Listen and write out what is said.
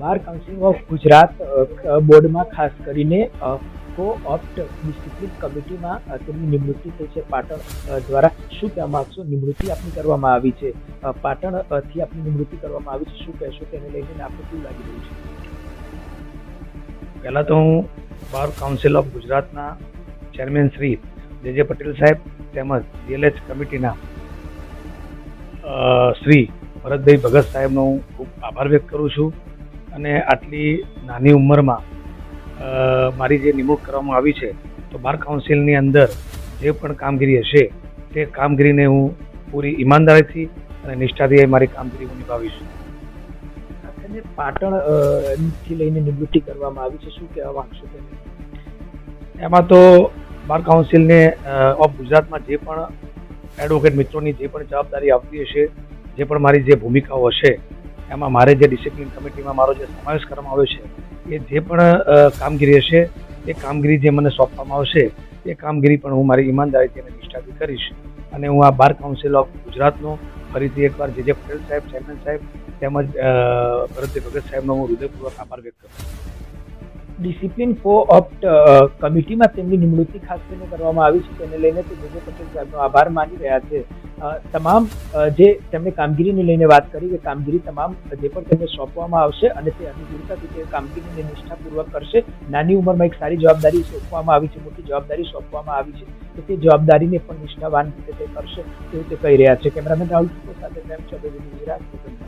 Bar council of Gujarat બોર્ડમાં ખાસ કરીને કો ઓપ્ટ ડિસિપ્લિન કમિટીમાં તેમની નિવૃત્તિ થઈ છે. પાટણ દ્વારા શું કહેવા માગશો? નિવૃત્તિ આપની કરવામાં આવી છે. પાટણથી આપની નિવૃત્તિ કરવામાં આવી છે. શું કહેશો તેને લઈને આપણે શું લાગી રહ્યું છે? પહેલાં તો હું બાર કાઉન્સિલ ઓફ ગુજરાતના chairman Shri J J Patel સાહેબ તેમજ ડીએલએચ કમિટીના શ્રી ભરતભાઈ ભગત સાહેબનો હું ખૂબ આભાર વ્યક્ત કરું છું. અને આટલી નાની ઉંમરમાં મારી જે નિમણૂક કરવામાં આવી છે તો બાર કાઉન્સિલની અંદર જે પણ કામગીરી હશે તે કામગીરીને હું પૂરી ઈમાનદારીથી અને નિષ્ઠાથી મારી કામગીરી હું નિભાવીશ. અને પાટણથી લઈને નિવૃત્તિ કરવામાં આવી છે શું કહેવા માંગશો તેને એમાં તો બાર કાઉન્સિલને ઓફ ગુજરાતમાં જે પણ એડવોકેટ મિત્રોની જે પણ જવાબદારી આવતી હશે જે પણ મારી જે ભૂમિકાઓ હશે એમાં મારે જે ડિસિપ્લિન કમિટીમાં મારો જે સમાવેશ કરવામાં આવ્યો છે, એ જે પણ કામગીરી હશે, એ કામગીરી જે મને સોંપવામાં આવશે, એ કામગીરી પણ હું મારી ઈમાનદારીથી અને નિષ્ઠાથી કરીશ. અને હું આ બાર કાઉન્સિલ ઓફ ગુજરાતનો ફરીથી એકવાર જે જે પટેલ સાહેબ ચેરમેન સાહેબ તેમજ ભરતભાઈ ભગત સાહેબનો હું હૃદયપૂર્વક આભાર વ્યક્ત કરું ડિસિપ્લિન ફો ઓપ્ટ કમિટીમાં તેમની નિમણૂક ખાસ કરીને કરવામાં આવી છે, તેને લઈને તે જે જે પટેલ સાહેબનો આભાર માની રહ્યા છે તમામ જે તેમણે કામગીરીને લઈને વાત કરી કે કામગીરી તમામ જે પણ તેમને સોંપવામાં આવશે અને તે અનુકૂળતાથી તે કામગીરીને નિષ્ઠાપૂર્વક કરશે. નાની ઉંમરમાં એક સારી જવાબદારી સોંપવામાં આવી છે, મોટી જવાબદારી સોંપવામાં આવી છે. તો તે જવાબદારીને પણ નિષ્ઠાવાન રીતે તે કરશે તેવું તે કહી રહ્યા છે. કેમેરામેન રાહુલ સાથે પ્રેમ ચૌધરી